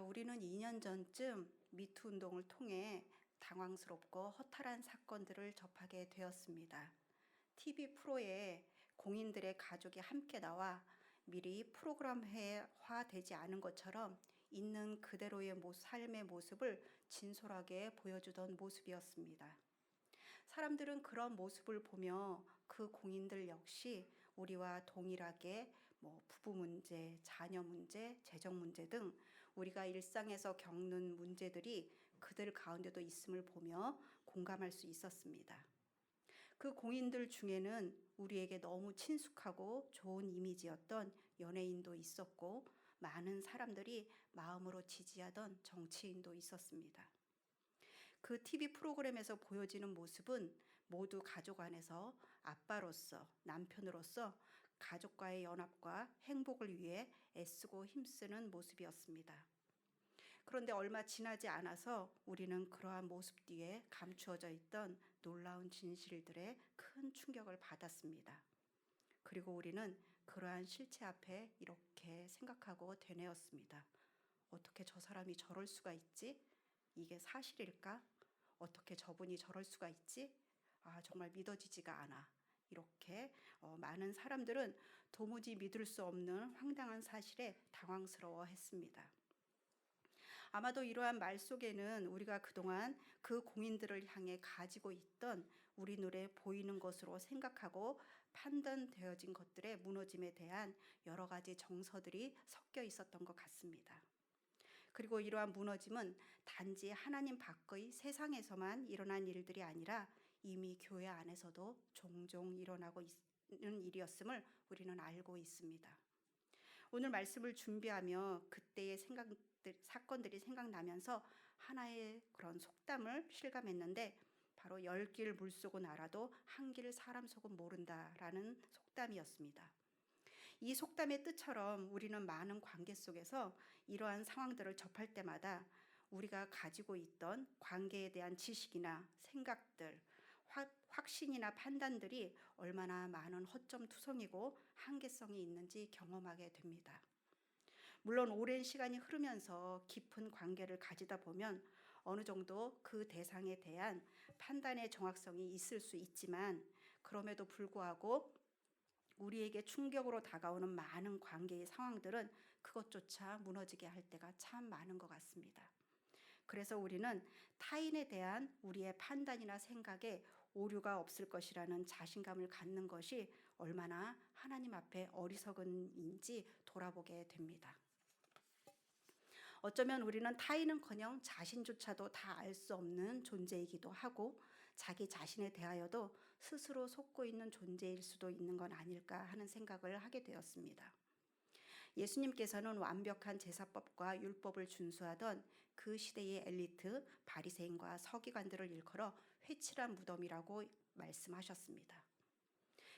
아, 우리는 2년 전쯤 미투 운동을 통해 당황스럽고 허탈한 사건들을 접하게 되었습니다. TV 프로에 공인들의 가족이 함께 나와 미리 프로그램화 되지 않은 것처럼 있는 그대로의 모- 삶의 모습을 진솔하게 보여주던 모습이었습니다. 사람들은 그런 모습을 보며 그 공인들 역시 우리와 동일하게 뭐 부부 문제, 자녀 문제, 재정 문제 등 우리가 일상에서 겪는 문제들이 그들 가운데도 있음을 보며 공감할 수 있었습니다. 그 공인들 중에는 우리에게 너무 친숙하고 좋은 이미지였던 연예인도 있었고 많은 사람들이 마음으로 지지하던 정치인도 있었습니다. 그 TV 프로그램에서 보여지는 모습은 모두 가족 안에서 아빠로서 남편으로서 가족과의 연합과 행복을 위해 애쓰고 힘쓰는 모습이었습니다. 그런데 얼마 지나지 않아서 우리는 그러한 모습 뒤에 감추어져 있던 놀라운 진실들에 큰 충격을 받았습니다. 그리고 우리는 그러한 실체 앞에 이렇게 생각하고 되뇌었습니다. 어떻게 저 사람이 저럴 수가 있지? 이게 사실일까? 어떻게 저분이 저럴 수가 있지? 아, 정말 믿어지지가 않아. 이렇게 어, 많은 사람들은 도무지 믿을 수 없는 황당한 사실에 당황스러워 했습니다. 아마도 이러한 말 속에는 우리가 그동안 그 공인들을 향해 가지고 있던 우리 눈에 보이는 것으로 생각하고 판단되어진 것들의 무너짐에 대한 여러 가지 정서들이 섞여 있었던 것 같습니다. 그리고 이러한 무너짐은 단지 하나님 밖의 세상에서만 일어난 일들이 아니라 이미 교회 안에서도 종종 일어나고 있는 일이었음을 우리는 알고 있습니다. 오늘 말씀을 준비하며 그때의 생각들, 사건들이 생각나면서 하나의 그런 속담을 실감했는데 바로 열 길 물속은 알아도 한 길 사람 속은 모른다라는 속담이었습니다. 이 속담의 뜻처럼 우리는 많은 관계 속에서 이러한 상황들을 접할 때마다 우리가 가지고 있던 관계에 대한 지식이나 생각들, 확, 확신이나 판단들이 얼마나 많은 허점 투성이고 한계성이 있는지 경험하게 됩니다. 물론 오랜 시간이 흐르면서 깊은 관계를 가지다 보면 어느 정도 그 대상에 대한 판단의 정확성이 있을 수 있지만 그럼에도 불구하고 우리에게 충격으로 다가오는 많은 관계의 상황들은 그것조차 무너지게 할 때가 참 많은 것 같습니다. 그래서 우리는 타인에 대한 우리의 판단이나 생각에 오류가 없을 것이라는 자신감을 갖는 것이 얼마나 하나님 앞에 어리석은인지 돌아보게 됩니다. 어쩌면 우리는 타인은커녕 자신조차도 다 알 수 없는 존재이기도 하고 자기 자신에 대하여도 스스로 속고 있는 존재일 수도 있는 건 아닐까 하는 생각을 하게 되었습니다. 예수님께서는 완벽한 제사법과 율법을 준수하던 그 시대의 엘리트 바리새인과 서기관들을 일컬어 회칠한 무덤이라고 말씀하셨습니다.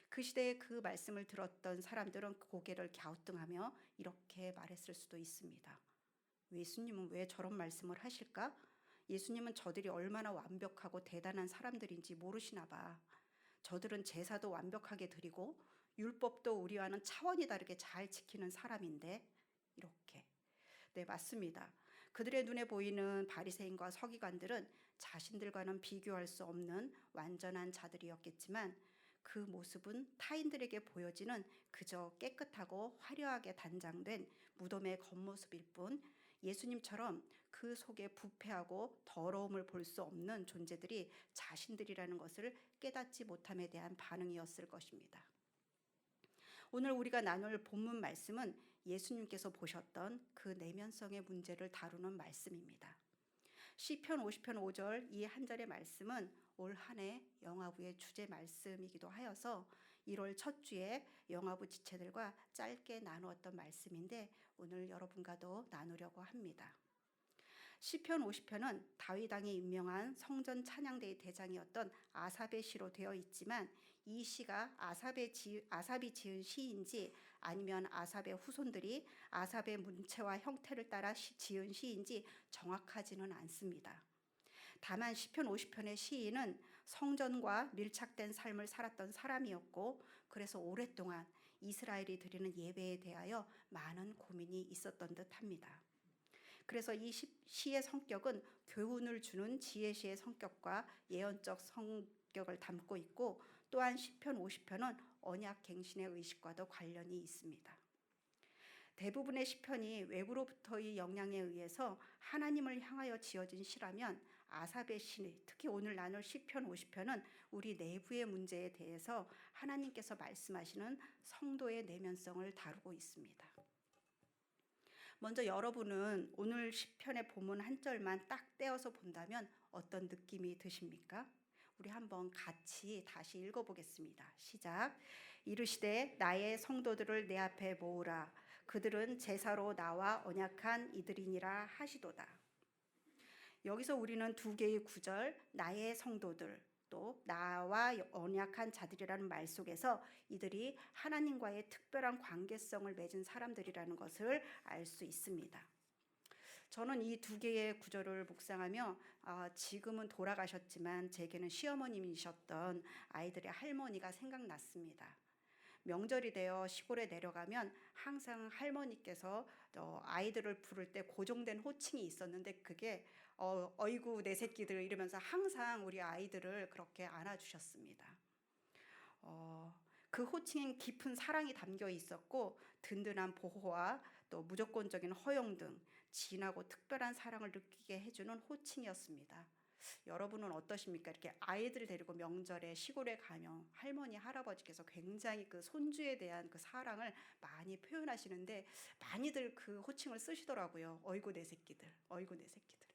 그 시대에 그 말씀을 들었던 사람들은 고개를 갸우뚱하며 이렇게 말했을 수도 있습니다. 예수님은 왜 저런 말씀을 하실까? 예수님은 저들이 얼마나 완벽하고 대단한 사람들인지 모르시나 봐. 저들은 제사도 완벽하게 드리고 율법도 우리와는 차원이 다르게 잘 지키는 사람인데 이렇게 네 맞습니다. 그들의 눈에 보이는 바리새인과 서기관들은 자신들과는 비교할 수 없는 완전한 자들이었겠지만 그 모습은 타인들에게 보여지는 그저 깨끗하고 화려하게 단장된 무덤의 겉모습일 뿐 예수님처럼 그 속에 부패하고 더러움을 볼 수 없는 존재들이 자신들이라는 것을 깨닫지 못함에 대한 반응이었을 것입니다. 오늘 우리가 나눌 본문 말씀은 예수님께서 보셨던 그 내면성의 문제를 다루는 말씀입니다. 시편 50편 5절 이 한 절의 말씀은 올 한해 영화부의 주제 말씀이기도 하여서 1월 첫 주에 영화부 지체들과 짧게 나누었던 말씀인데 오늘 여러분과도 나누려고 합니다. 시편 50편은 다윗 왕이 임명한 성전 찬양대의 대장이었던 아삽의 시로 되어 있지만 이 시가 아삽의 지, 아삽이 지은 시인지 아니면 아삽의 후손들이 아삽의 문체와 형태를 따라 시, 지은 시인지 정확하지는 않습니다. 다만 시편 50편의 시인은 성전과 밀착된 삶을 살았던 사람이었고 그래서 오랫동안 이스라엘이 드리는 예배에 대하여 많은 고민이 있었던 듯합니다. 그래서 이 시- 시의 성격은 교훈을 주는 지혜시의 성격과 예언적 성격을 담고 있고 또한 시편 50편은 언약 갱신의 의식과도 관련이 있습니다. 대부분의 시편이 외부로부터의 영향에 의해서 하나님을 향하여 지어진 시라면 아삽의 시, 특히 오늘 나눌 시편 50편은 우리 내부의 문제에 대해서 하나님께서 말씀하시는 성도의 내면성을 다루고 있습니다. 먼저 여러분은 오늘 시편의 본문 한 절만 딱 떼어서 본다면 어떤 느낌이 드십니까? 우리 한번 같이 다시 읽어보겠습니다. 시작. 이르시되 나의 성도들을 내 앞에 모으라. 그들은 제사로 나와 언약한 이들이니라 하시도다. 여기서 우리는 두 개의 구절 나의 성도들 또 나와 언약한 자들이라는 말 속에서 이들이 하나님과의 특별한 관계성을 맺은 사람들이라는 것을 알 수 있습니다. 저는 이 두 개의 구절을 묵상하며 아, 지금은 돌아가셨지만 제게는 시어머님이셨던 아이들의 할머니가 생각났습니다. 명절이 되어 시골에 내려가면 항상 할머니께서 어, 아이들을 부를 때 고정된 호칭이 있었는데 그게 어, 어이구 내 새끼들 이러면서 항상 우리 아이들을 그렇게 안아주셨습니다. 어, 그 호칭엔 깊은 사랑이 담겨 있었고 든든한 보호와 또 무조건적인 허용 등 진하고 특별한 사랑을 느끼게 해주는 호칭이었습니다. 여러분은 어떠십니까? 이렇게 아이들 데리고 명절에 시골에 가면 할머니 할아버지께서 굉장히 그 손주에 대한 그 사랑을 많이 표현하시는데 많이들 그 호칭을 쓰시더라고요. 어이구 내 새끼들, 어이구 내 새끼들.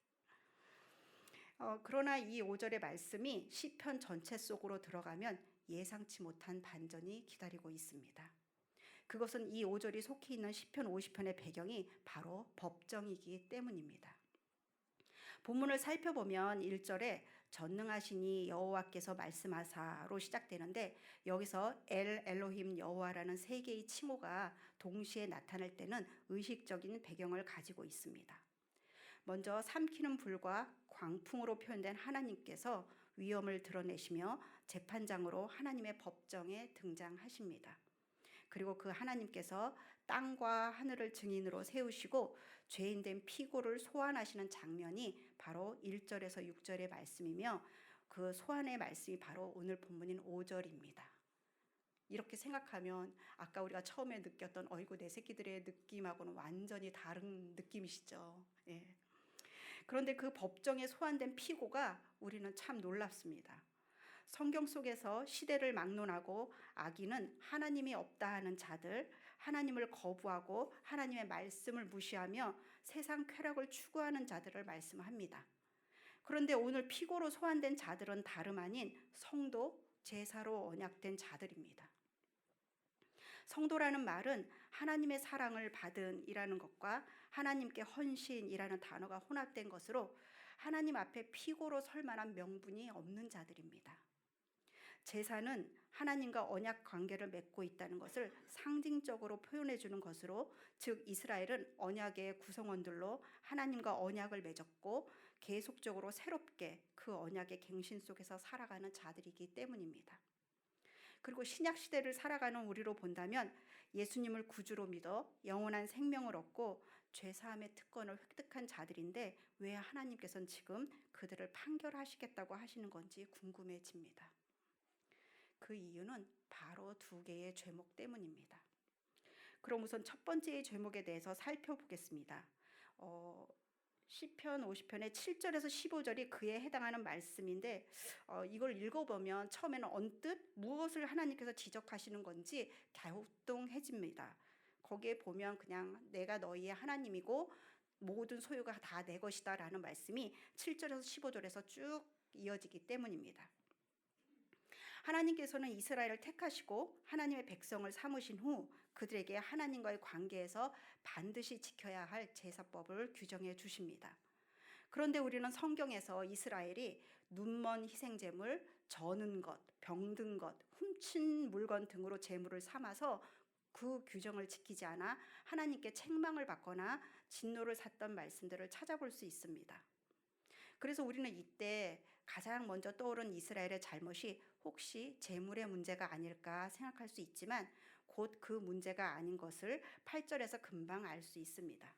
어, 그러나 이 5절의 말씀이 시편 전체 속으로 들어가면 예상치 못한 반전이 기다리고 있습니다. 그것은 이 5절이 속해 있는 시편 50편의 배경이 바로 법정이기 때문입니다. 본문을 살펴보면 1절에 전능하시니 여호와께서 말씀하사로 시작되는데 여기서 엘 엘로힘 여호와라는 세 개의 칭호가 동시에 나타날 때는 의식적인 배경을 가지고 있습니다. 먼저 삼키는 불과 광풍으로 표현된 하나님께서 위엄을 드러내시며 재판장으로 하나님의 법정에 등장하십니다. 그리고 그 하나님께서 땅과 하늘을 증인으로 세우시고 죄인된 피고를 소환하시는 장면이 바로 1절에서 6절의 말씀이며 그 소환의 말씀이 바로 오늘 본문인 5절입니다. 이렇게 생각하면 아까 우리가 처음에 느꼈던 어이구 내 새끼들의 느낌하고는 완전히 다른 느낌이시죠. 예. 그런데 그 법정에 소환된 피고가 우리는 참 놀랍습니다. 성경 속에서 시대를 막론하고 악인은 하나님이 없다 하는 자들, 하나님을 거부하고 하나님의 말씀을 무시하며 세상 쾌락을 추구하는 자들을 말씀합니다. 그런데 오늘 피고로 소환된 자들은 다름 아닌 성도, 제사로 언약된 자들입니다. 성도라는 말은 하나님의 사랑을 받은 이라는 것과 하나님께 헌신이라는 단어가 혼합된 것으로 하나님 앞에 피고로 설 만한 명분이 없는 자들입니다. 제사는 하나님과 언약 관계를 맺고 있다는 것을 상징적으로 표현해 주는 것으로 즉 이스라엘은 언약의 구성원들로 하나님과 언약을 맺었고 계속적으로 새롭게 그 언약의 갱신 속에서 살아가는 자들이기 때문입니다. 그리고 신약 시대를 살아가는 우리로 본다면 예수님을 구주로 믿어 영원한 생명을 얻고 죄 사함의 특권을 획득한 자들인데 왜 하나님께서는 지금 그들을 판결하시겠다고 하시는 건지 궁금해집니다. 그 이유는 바로 두 개의 죄목 때문입니다. 그럼 우선 첫 번째의 죄목에 대해서 살펴보겠습니다. 어, 시편 50편의 7절에서 15절이 그에 해당하는 말씀인데 어, 이걸 읽어보면 처음에는 언뜻 무엇을 하나님께서 지적하시는 건지 갸우뚱해집니다. 거기에 보면 그냥 내가 너희의 하나님이고 모든 소유가 다 내 것이다 라는 말씀이 7절에서 15절에서 쭉 이어지기 때문입니다. 하나님께서는 이스라엘을 택하시고 하나님의 백성을 삼으신 후 그들에게 하나님과의 관계에서 반드시 지켜야 할 제사법을 규정해 주십니다. 그런데 우리는 성경에서 이스라엘이 눈먼 희생제물, 저는 것, 병든 것, 훔친 물건 등으로 제물을 삼아서 그 규정을 지키지 않아 하나님께 책망을 받거나 진노를 샀던 말씀들을 찾아볼 수 있습니다. 그래서 우리는 이때 가장 먼저 떠오른 이스라엘의 잘못이 혹시 재물의 문제가 아닐까 생각할 수 있지만 곧 그 문제가 아닌 것을 8절에서 금방 알 수 있습니다.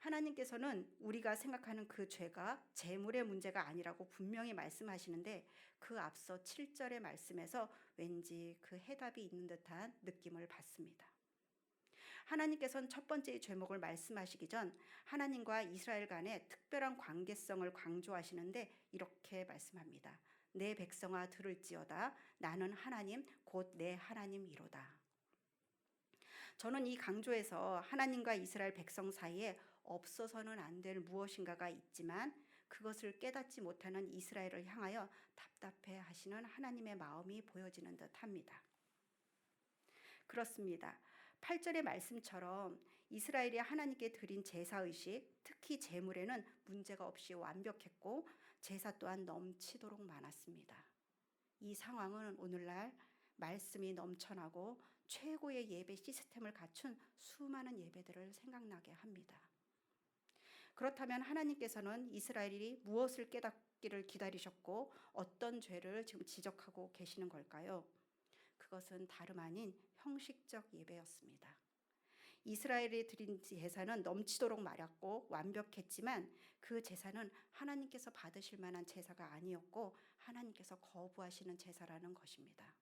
하나님께서는 우리가 생각하는 그 죄가 재물의 문제가 아니라고 분명히 말씀하시는데 그 앞서 7절의 말씀에서 왠지 그 해답이 있는 듯한 느낌을 받습니다. 하나님께서는 첫 번째 죄목을 말씀하시기 전 하나님과 이스라엘 간의 특별한 관계성을 강조하시는데 이렇게 말씀합니다. 내 백성아 들을지어다 나는 하나님 곧 내 하나님이로다. 저는 이 강조에서 하나님과 이스라엘 백성 사이에 없어서는 안 될 무엇인가가 있지만 그것을 깨닫지 못하는 이스라엘을 향하여 답답해 하시는 하나님의 마음이 보여지는 듯 합니다. 그렇습니다. 8절의 말씀처럼 이스라엘이 하나님께 드린 제사 의식, 특히 제물에는 문제가 없이 완벽했고 제사 또한 넘치도록 많았습니다. 이 상황은 오늘날 말씀이 넘쳐나고 최고의 예배 시스템을 갖춘 수많은 예배들을 생각나게 합니다. 그렇다면 하나님께서는 이스라엘이 무엇을 깨닫기를 기다리셨고 어떤 죄를 지금 지적하고 계시는 걸까요? 그것은 다름 아닌 형식적 예배였습니다. 이스라엘이 드린 제사는 넘치도록 마렸고 완벽했지만 그 제사는 하나님께서 받으실 만한 제사가 아니었고 하나님께서 거부하시는 제사라는 것입니다.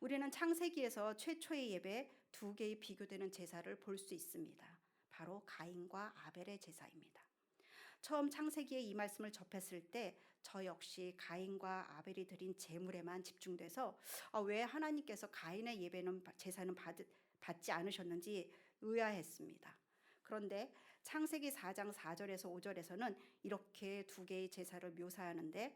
우리는 창세기에서 최초의 예배 두 개의 비교되는 제사를 볼 수 있습니다. 바로 가인과 아벨의 제사입니다. 처음 창세기에 이 말씀을 접했을 때 저 역시 가인과 아벨이 드린 제물에만 집중돼서 아, 왜 하나님께서 가인의 예배는 제사는 받, 받지 않으셨는지 의아했습니다. 그런데 창세기 4장 4절에서 5절에서는 이렇게 두 개의 제사를 묘사하는데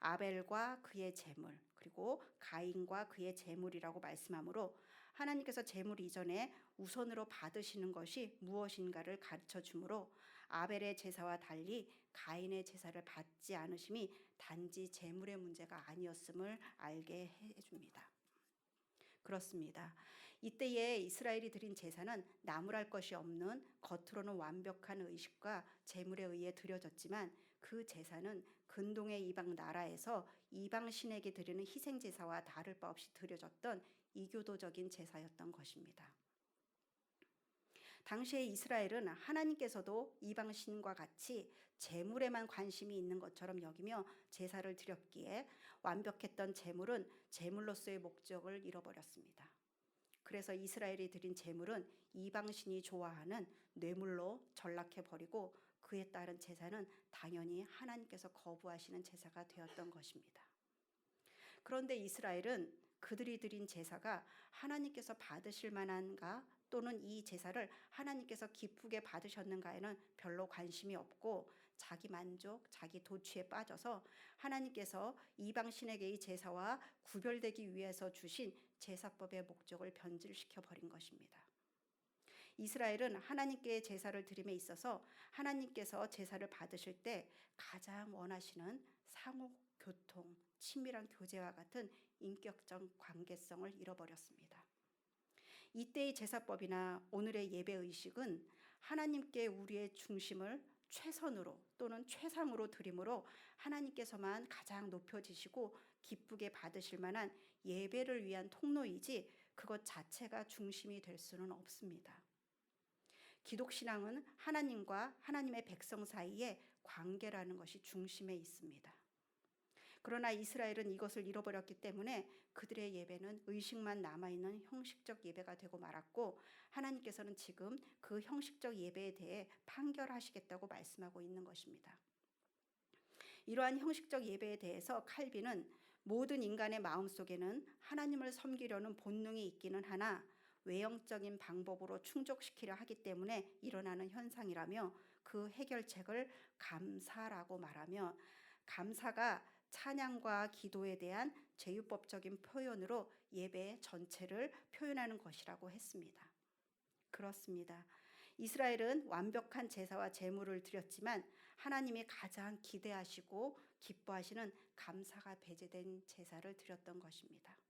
아벨과 그의 제물 그리고 가인과 그의 제물이라고 말씀하므로 하나님께서 제물 이전에 우선으로 받으시는 것이 무엇인가를 가르쳐 주므로 아벨의 제사와 달리 가인의 제사를 받지 않으심이 단지 제물의 문제가 아니었음을 알게 해 줍니다. 그렇습니다. 이때에 이스라엘이 드린 제사는 나무랄 것이 없는 겉으로는 완벽한 의식과 제물에 의해 드려졌지만 그 제사는 근동의 이방 나라에서 이방 신에게 드리는 희생 제사와 다를 바 없이 드려졌던 이교도적인 제사였던 것입니다. 당시에 이스라엘은 하나님께서도 이방 신과 같이 제물에만 관심이 있는 것처럼 여기며 제사를 드렸기에 완벽했던 제물은 제물로서의 목적을 잃어버렸습니다. 그래서 이스라엘이 드린 제물은 이방 신이 좋아하는 뇌물로 전락해 버리고 그에 따른 제사는 당연히 하나님께서 거부하시는 제사가 되었던 것입니다. 그런데 이스라엘은 그들이 드린 제사가 하나님께서 받으실 만한가 또는 이 제사를 하나님께서 기쁘게 받으셨는가에는 별로 관심이 없고 자기 만족, 자기 도취에 빠져서 하나님께서 이방 신에게의 제사와 구별되기 위해서 주신 제사법의 목적을 변질시켜 버린 것입니다. 이스라엘은 하나님께 제사를 드림에 있어서 하나님께서 제사를 받으실 때 가장 원하시는 상호 교통, 친밀한 교제와 같은 인격적 관계성을 잃어버렸습니다. 이때의 제사법이나 오늘의 예배 의식은 하나님께 우리의 중심을 최선으로 또는 최상으로 드림으로 하나님께서만 가장 높여지시고 기쁘게 받으실 만한 예배를 위한 통로이지 그것 자체가 중심이 될 수는 없습니다. 기독신앙은 하나님과 하나님의 백성 사이의 관계라는 것이 중심에 있습니다. 그러나 이스라엘은 이것을 잃어버렸기 때문에 그들의 예배는 의식만 남아있는 형식적 예배가 되고 말았고 하나님께서는 지금 그 형식적 예배에 대해 판결하시겠다고 말씀하고 있는 것입니다. 이러한 형식적 예배에 대해서 칼빈은 모든 인간의 마음 속에는 하나님을 섬기려는 본능이 있기는 하나 외형적인 방법으로 충족시키려 하기 때문에 일어나는 현상이라며 그 해결책을 감사라고 말하며 감사가 찬양과 기도에 대한 제유법적인 표현으로 예배 전체를 표현하는 것이라고 했습니다. 그렇습니다. 이스라엘은 완벽한 제사와 제물을 드렸지만 하나님이 가장 기대하시고 기뻐하시는 감사가 배제된 제사를 드렸던 것입니다.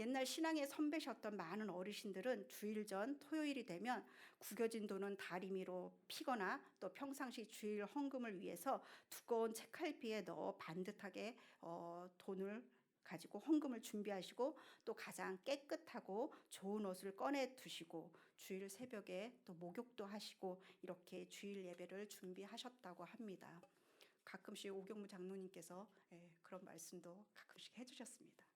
옛날 신앙의 선배셨던 많은 어르신들은 주일 전 토요일이 되면 구겨진 돈은 다리미로 피거나 또 평상시 주일 헌금을 위해서 두꺼운 책갈피에 넣어 반듯하게 어, 돈을 가지고 헌금을 준비하시고 또 가장 깨끗하고 좋은 옷을 꺼내 두시고 주일 새벽에 또 목욕도 하시고 이렇게 주일 예배를 준비하셨다고 합니다. 가끔씩 오경무 장로님께서 예, 그런 말씀도 가끔씩 해주셨습니다.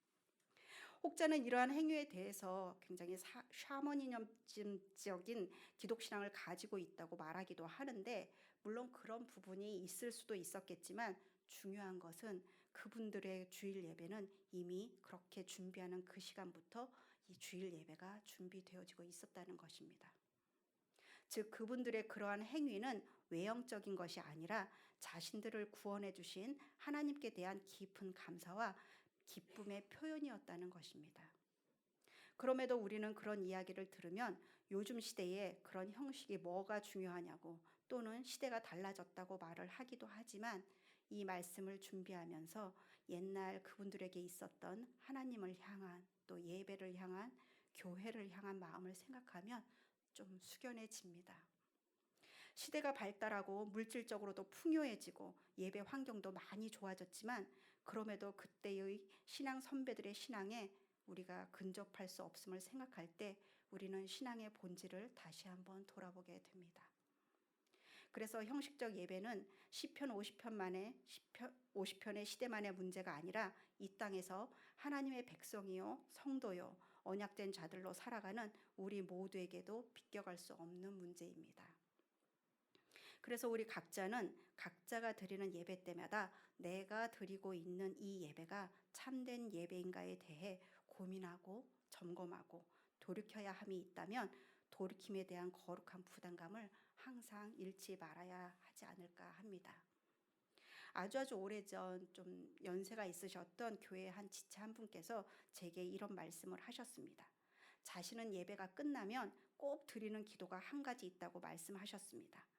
혹자는 이러한 행위에 대해서 굉장히 사, 샤머니즘적인 기독신앙을 가지고 있다고 말하기도 하는데 물론 그런 부분이 있을 수도 있었겠지만 중요한 것은 그분들의 주일 예배는 이미 그렇게 준비하는 그 시간부터 이 주일 예배가 준비되어지고 있었다는 것입니다. 즉 그분들의 그러한 행위는 외형적인 것이 아니라 자신들을 구원해 주신 하나님께 대한 깊은 감사와 기쁨의 표현이었다는 것입니다. 그럼에도 우리는 그런 이야기를 들으면 요즘 시대에 그런 형식이 뭐가 중요하냐고 또는 시대가 달라졌다고 말을 하기도 하지만 이 말씀을 준비하면서 옛날 그분들에게 있었던 하나님을 향한 또 예배를 향한 교회를 향한 마음을 생각하면 좀 숙연해집니다. 시대가 발달하고 물질적으로도 풍요해지고 예배 환경도 많이 좋아졌지만 그럼에도 그때의 신앙 선배들의 신앙에 우리가 근접할 수 없음을 생각할 때 우리는 신앙의 본질을 다시 한번 돌아보게 됩니다. 그래서 형식적 예배는 시편 50편만의 50편의 시대만의 문제가 아니라 이 땅에서 하나님의 백성이요 성도요 언약된 자들로 살아가는 우리 모두에게도 비껴갈 수 없는 문제입니다. 그래서 우리 각자는 각자가 드리는 예배 때마다 내가 드리고 있는 이 예배가 참된 예배인가에 대해 고민하고 점검하고 돌이켜야 함이 있다면 돌이킴에 대한 거룩한 부담감을 항상 잃지 말아야 하지 않을까 합니다. 아주 아주 오래전 좀 연세가 있으셨던 교회 한 지체 한 분께서 제게 이런 말씀을 하셨습니다. 자신은 예배가 끝나면 꼭 드리는 기도가 한 가지 있다고 말씀하셨습니다.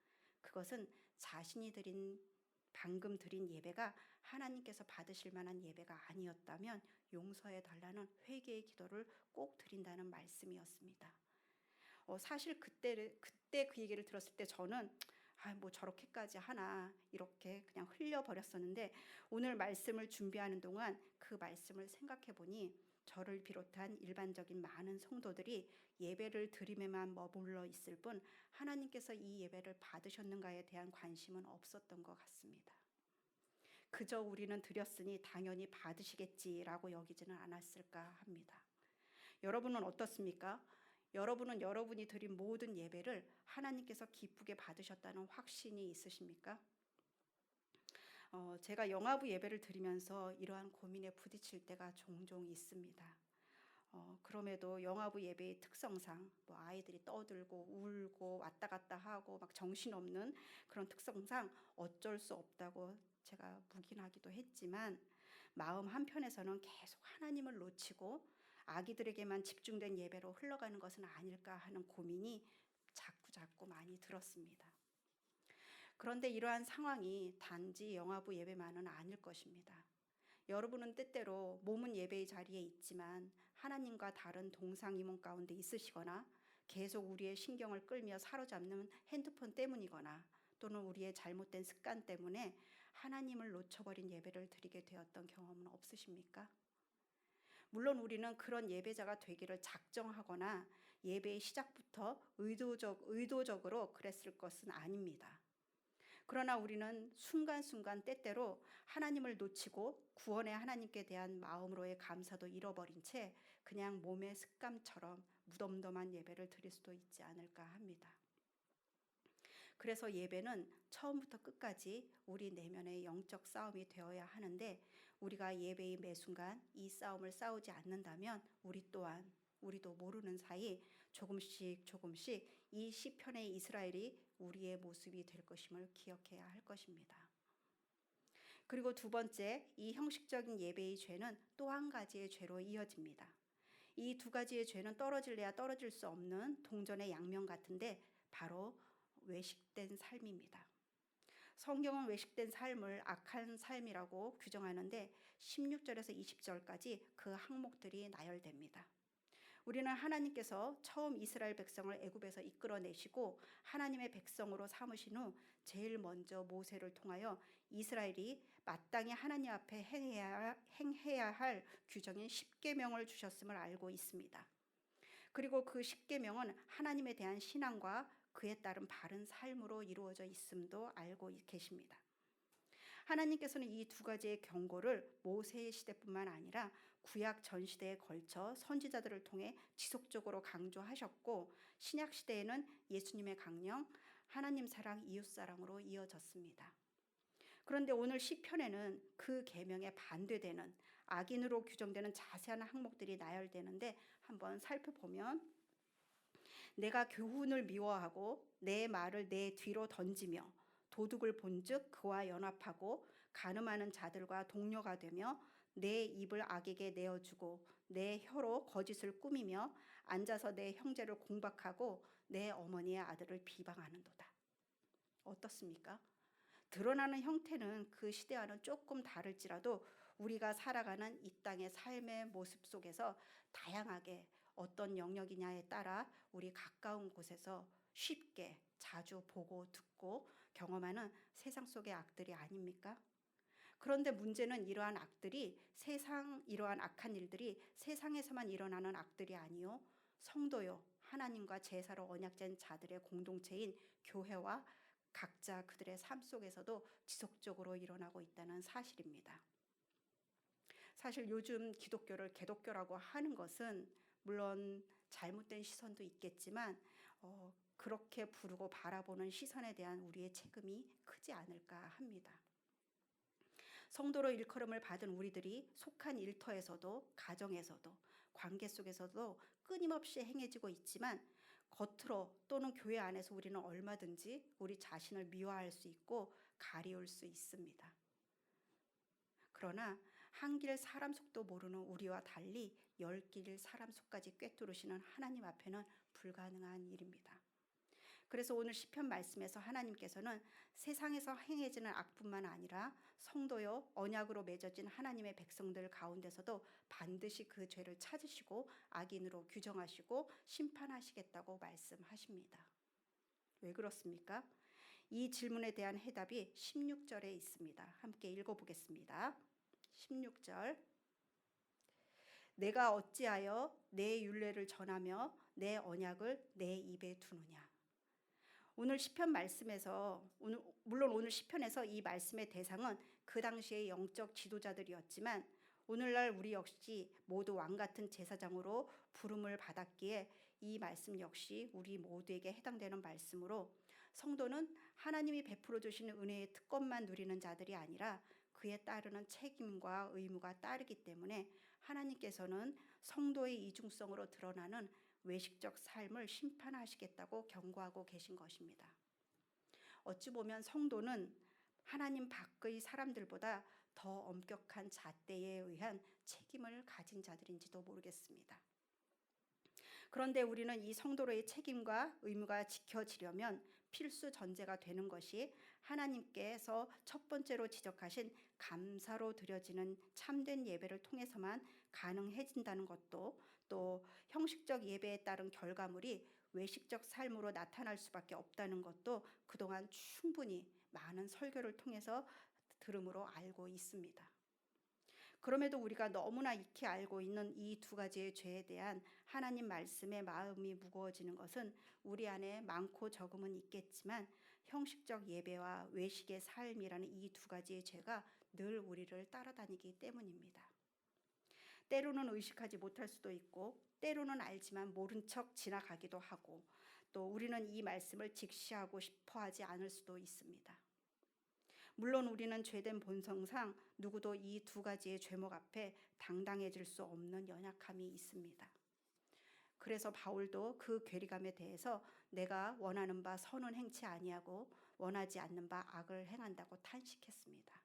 그것은 자신이 드린 방금 드린 예배가 하나님께서 받으실 만한 예배가 아니었다면 용서해 달라는 회개의 기도를 꼭 드린다는 말씀이었습니다. 어, 사실 그때 그때 그 얘기를 들었을 때 저는 아, 뭐 저렇게까지 하나 이렇게 그냥 흘려 버렸었는데 오늘 말씀을 준비하는 동안 그 말씀을 생각해 보니 저를 비롯한 일반적인 많은 성도들이 예배를 드림에만 머물러 있을 뿐 하나님께서 이 예배를 받으셨는가에 대한 관심은 없었던 것 같습니다. 그저 우리는 드렸으니 당연히 받으시겠지라고 여기지는 않았을까 합니다. 여러분은 어떻습니까? 여러분은 여러분이 드린 모든 예배를 하나님께서 기쁘게 받으셨다는 확신이 있으십니까? 어, 제가 영화부 예배를 드리면서 이러한 고민에 부딪힐 때가 종종 있습니다. 어, 그럼에도 영화부 예배의 특성상 뭐 아이들이 떠들고 울고 왔다 갔다 하고 막 정신없는 그런 특성상 어쩔 수 없다고 제가 묵인하기도 했지만 마음 한편에서는 계속 하나님을 놓치고 아기들에게만 집중된 예배로 흘러가는 것은 아닐까 하는 고민이 자꾸 자꾸 많이 들었습니다. 그런데 이러한 상황이 단지 영화부 예배만은 아닐 것입니다. 여러분은 때때로 몸은 예배의 자리에 있지만 하나님과 다른 동상이몽 가운데 있으시거나 계속 우리의 신경을 끌며 사로잡는 핸드폰 때문이거나 또는 우리의 잘못된 습관 때문에 하나님을 놓쳐버린 예배를 드리게 되었던 경험은 없으십니까? 물론 우리는 그런 예배자가 되기를 작정하거나 예배의 시작부터 의도적, 의도적으로 그랬을 것은 아닙니다. 그러나 우리는 순간순간 때때로 하나님을 놓치고 구원의 하나님께 대한 마음으로의 감사도 잃어버린 채 그냥 몸의 습관처럼 무덤덤한 예배를 드릴 수도 있지 않을까 합니다. 그래서 예배는 처음부터 끝까지 우리 내면의 영적 싸움이 되어야 하는데 우리가 예배의 매 순간 이 싸움을 싸우지 않는다면 우리 또한 우리도 모르는 사이 조금씩 조금씩 이 시편의 이스라엘이 우리의 모습이 될 것임을 기억해야 할 것입니다. 그리고 두 번째, 이 형식적인 예배의 죄는 또 한 가지의 죄로 이어집니다. 이 두 가지의 죄는 떨어질래야 떨어질 수 없는 동전의 양면 같은데 바로 외식된 삶입니다. 성경은 외식된 삶을 악한 삶이라고 규정하는데 16절에서 20절까지 그 항목들이 나열됩니다. 우리는 하나님께서 처음 이스라엘 백성을 애굽에서 이끌어내시고 하나님의 백성으로 삼으신 후 제일 먼저 모세를 통하여 이스라엘이 마땅히 하나님 앞에 행해야, 행해야 할 규정인 십계명을 주셨음을 알고 있습니다. 그리고 그 십계명은 하나님에 대한 신앙과 그에 따른 바른 삶으로 이루어져 있음도 알고 계십니다. 하나님께서는 이 두 가지의 경고를 모세의 시대뿐만 아니라 구약 전 시대에 걸쳐 선지자들을 통해 지속적으로 강조하셨고 신약 시대에는 예수님의 강령, 하나님 사랑, 이웃 사랑으로 이어졌습니다. 그런데 오늘 시편에는 그 계명에 반대되는 악인으로 규정되는 자세한 항목들이 나열되는데 한번 살펴보면 내가 교훈을 미워하고 내 말을 내 뒤로 던지며 도둑을 본즉 그와 연합하고 가늠하는 자들과 동료가 되며 내 입을 악에게 내어주고 내 혀로 거짓을 꾸미며 앉아서 내 형제를 공박하고 내 어머니의 아들을 비방하는도다. 어떻습니까? 드러나는 형태는 그 시대와는 조금 다를지라도 우리가 살아가는 이 땅의 삶의 모습 속에서 다양하게 어떤 영역이냐에 따라 우리 가까운 곳에서 쉽게 자주 보고 듣고 경험하는 세상 속의 악들이 아닙니까? 그런데 문제는 이러한 악들이 세상 이러한 악한 일들이 세상에서만 일어나는 악들이 아니요 성도요 하나님과 제사로 언약된 자들의 공동체인 교회와 각자 그들의 삶 속에서도 지속적으로 일어나고 있다는 사실입니다. 사실 요즘 기독교를 개독교라고 하는 것은 물론 잘못된 시선도 있겠지만 어, 그렇게 부르고 바라보는 시선에 대한 우리의 책임이 크지 않을까 합니다. 성도로 일컬음을 받은 우리들이 속한 일터에서도 가정에서도 관계 속에서도 끊임없이 행해지고 있지만 겉으로 또는 교회 안에서 우리는 얼마든지 우리 자신을 미화할 수 있고 가리울 수 있습니다. 그러나 한 길 사람 속도 모르는 우리와 달리 열 길 사람 속까지 꿰뚫으시는 하나님 앞에는 불가능한 일입니다. 그래서 오늘 시편 말씀에서 하나님께서는 세상에서 행해지는 악뿐만 아니라 성도요 언약으로 맺어진 하나님의 백성들 가운데서도 반드시 그 죄를 찾으시고 악인으로 규정하시고 심판하시겠다고 말씀하십니다. 왜 그렇습니까? 이 질문에 대한 해답이 16절에 있습니다. 함께 읽어보겠습니다. 16절. 내가 어찌하여 내 율례를 전하며 내 언약을 내 입에 두느냐. 오늘 시편 말씀에서 오늘 물론 오늘 시편에서 이 말씀의 대상은 그 당시의 영적 지도자들이었지만 오늘날 우리 역시 모두 왕 같은 제사장으로 부름을 받았기에 이 말씀 역시 우리 모두에게 해당되는 말씀으로 성도는 하나님이 베풀어 주시는 은혜의 특권만 누리는 자들이 아니라 그에 따르는 책임과 의무가 따르기 때문에 하나님께서는 성도의 이중성으로 드러나는 외식적 삶을 심판하시겠다고 경고하고 계신 것입니다. 어찌 보면 성도는 하나님 밖의 사람들보다 더 엄격한 잣대에 의한 책임을 가진 자들인지도 모르겠습니다. 그런데 우리는 이 성도로의 책임과 의무가 지켜지려면 필수 전제가 되는 것이 하나님께서 첫 번째로 지적하신 감사로 드려지는 참된 예배를 통해서만 가능해진다는 것도 또 형식적 예배에 따른 결과물이 외식적 삶으로 나타날 수밖에 없다는 것도 그동안 충분히 많은 설교를 통해서 들음으로 알고 있습니다. 그럼에도 우리가 너무나 익히 알고 있는 이 두 가지의 죄에 대한 하나님 말씀의 마음이 무거워지는 것은 우리 안에 많고 적음은 있겠지만 형식적 예배와 외식의 삶이라는 이 두 가지의 죄가 늘 우리를 따라다니기 때문입니다. 때로는 의식하지 못할 수도 있고 때로는 알지만 모른 척 지나가기도 하고 또 우리는 이 말씀을 직시하고 싶어 하지 않을 수도 있습니다. 물론 우리는 죄된 본성상 누구도 이 두 가지의 죄목 앞에 당당해질 수 없는 연약함이 있습니다. 그래서 바울도 그 괴리감에 대해서 내가 원하는 바 선은 행치 아니하고 원하지 않는 바 악을 행한다고 탄식했습니다.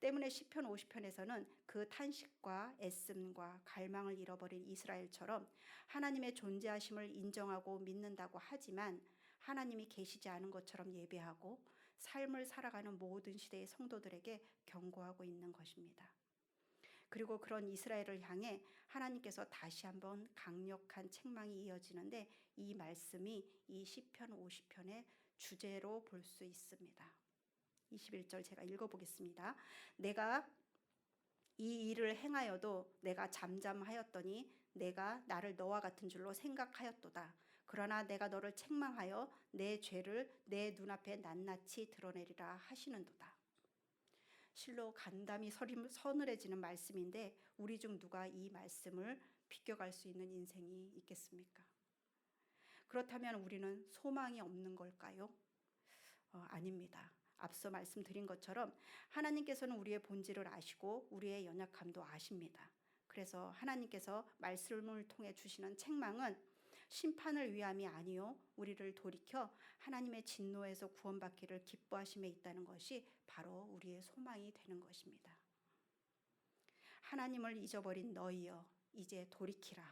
때문에 시편 50편에서는 그 탄식과 애씀과 갈망을 잃어버린 이스라엘처럼 하나님의 존재하심을 인정하고 믿는다고 하지만 하나님이 계시지 않은 것처럼 예배하고 삶을 살아가는 모든 시대의 성도들에게 경고하고 있는 것입니다. 그리고 그런 이스라엘을 향해 하나님께서 다시 한번 강력한 책망이 이어지는데 이 말씀이 이 시편 50편의 주제로 볼 수 있습니다. 21절 제가 읽어보겠습니다. 내가 이 일을 행하여도 내가 잠잠하였더니 내가 나를 너와 같은 줄로 생각하였도다. 그러나 내가 너를 책망하여 내 죄를 내 눈앞에 낱낱이 드러내리라 하시는도다. 실로 간담이 서늘해지는 말씀인데 우리 중 누가 이 말씀을 비껴갈 수 있는 인생이 있겠습니까? 그렇다면 우리는 소망이 없는 걸까요? 어, 아닙니다. 앞서 말씀드린 것처럼 하나님께서는 우리의 본질을 아시고 우리의 연약함도 아십니다. 그래서 하나님께서 말씀을 통해 주시는 책망은 심판을 위함이 아니요 우리를 돌이켜 하나님의 진노에서 구원받기를 기뻐하심에 있다는 것이 바로 우리의 소망이 되는 것입니다. 하나님을 잊어버린 너희여 이제 돌이키라.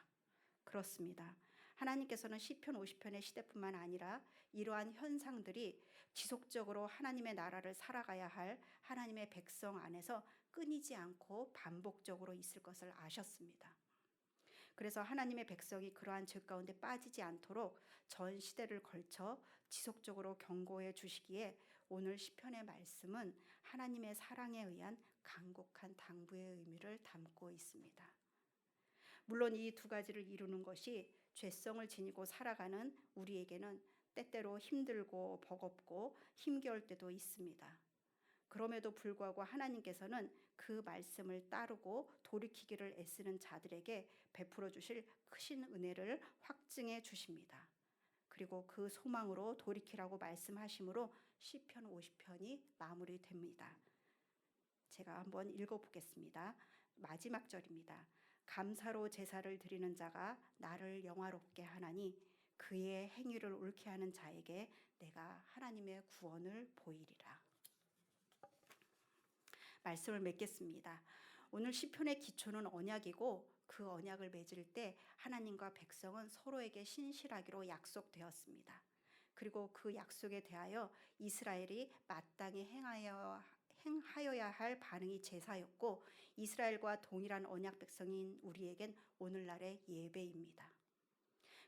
그렇습니다. 하나님께서는 시편 50편의 시대뿐만 아니라 이러한 현상들이 지속적으로 하나님의 나라를 살아가야 할 하나님의 백성 안에서 끊이지 않고 반복적으로 있을 것을 아셨습니다. 그래서 하나님의 백성이 그러한 죄 가운데 빠지지 않도록 전 시대를 걸쳐 지속적으로 경고해 주시기에 오늘 시편의 말씀은 하나님의 사랑에 의한 간곡한 당부의 의미를 담고 있습니다. 물론 이 두 가지를 이루는 것이 죄성을 지니고 살아가는 우리에게는 때때로 힘들고 버겁고 힘겨울 때도 있습니다. 그럼에도 불구하고 하나님께서는 그 말씀을 따르고 돌이키기를 애쓰는 자들에게 베풀어 주실 크신 은혜를 확증해 주십니다. 그리고 그 소망으로 돌이키라고 말씀하심으로 시편 50편이 마무리됩니다. 제가 한번 읽어 보겠습니다. 마지막 절입니다. 감사로 제사를 드리는 자가 나를 영화롭게 하나니 그의 행위를 옳게 하는 자에게 내가 하나님의 구원을 보이리라. 말씀을 맺겠습니다. 오늘 시편의 기초는 언약이고 그 언약을 맺을 때 하나님과 백성은 서로에게 신실하기로 약속되었습니다. 그리고 그 약속에 대하여 이스라엘이 마땅히 행하여 행하여야 할 반응이 제사였고 이스라엘과 동일한 언약 백성인 우리에겐 오늘날의 예배입니다.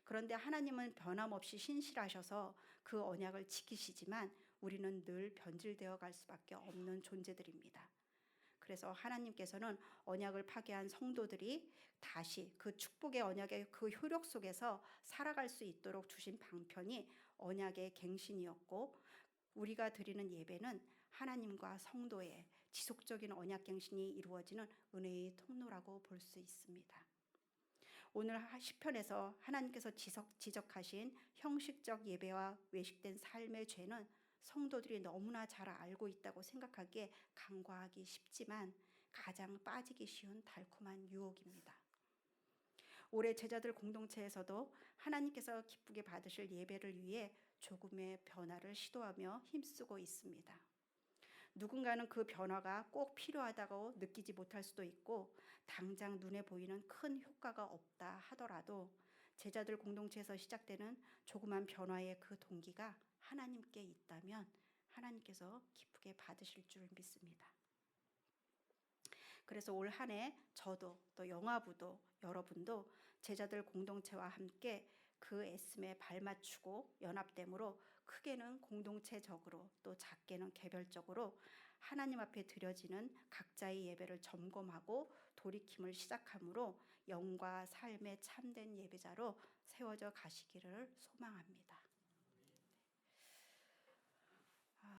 그런데 하나님은 변함없이 신실하셔서 그 언약을 지키시지만 우리는 늘 변질되어 갈 수밖에 없는 존재들입니다. 그래서 하나님께서는 언약을 파괴한 성도들이 다시 그 축복의 언약의 그 효력 속에서 살아갈 수 있도록 주신 방편이 언약의 갱신이었고 우리가 드리는 예배는 하나님과 성도의 지속적인 언약 갱신이 이루어지는 은혜의 통로라고 볼 수 있습니다. 오늘 시편에서 하나님께서 지적, 지적하신 형식적 예배와 외식된 삶의 죄는 성도들이 너무나 잘 알고 있다고 생각하기에 간과하기 쉽지만 가장 빠지기 쉬운 달콤한 유혹입니다. 올해 제자들 공동체에서도 하나님께서 기쁘게 받으실 예배를 위해 조금의 변화를 시도하며 힘쓰고 있습니다. 누군가는 그 변화가 꼭 필요하다고 느끼지 못할 수도 있고 당장 눈에 보이는 큰 효과가 없다 하더라도 제자들 공동체에서 시작되는 조그만 변화의 그 동기가 하나님께 있다면 하나님께서 기쁘게 받으실 줄 믿습니다. 그래서 올 한 해 저도 또 영화부도 여러분도 제자들 공동체와 함께 그 애씀에 발맞추고 연합됨으로 크게는 공동체적으로 또 작게는 개별적으로 하나님 앞에 드려지는 각자의 예배를 점검하고 돌이킴을 시작함으로 영과 삶의 참된 예배자로 세워져 가시기를 소망합니다.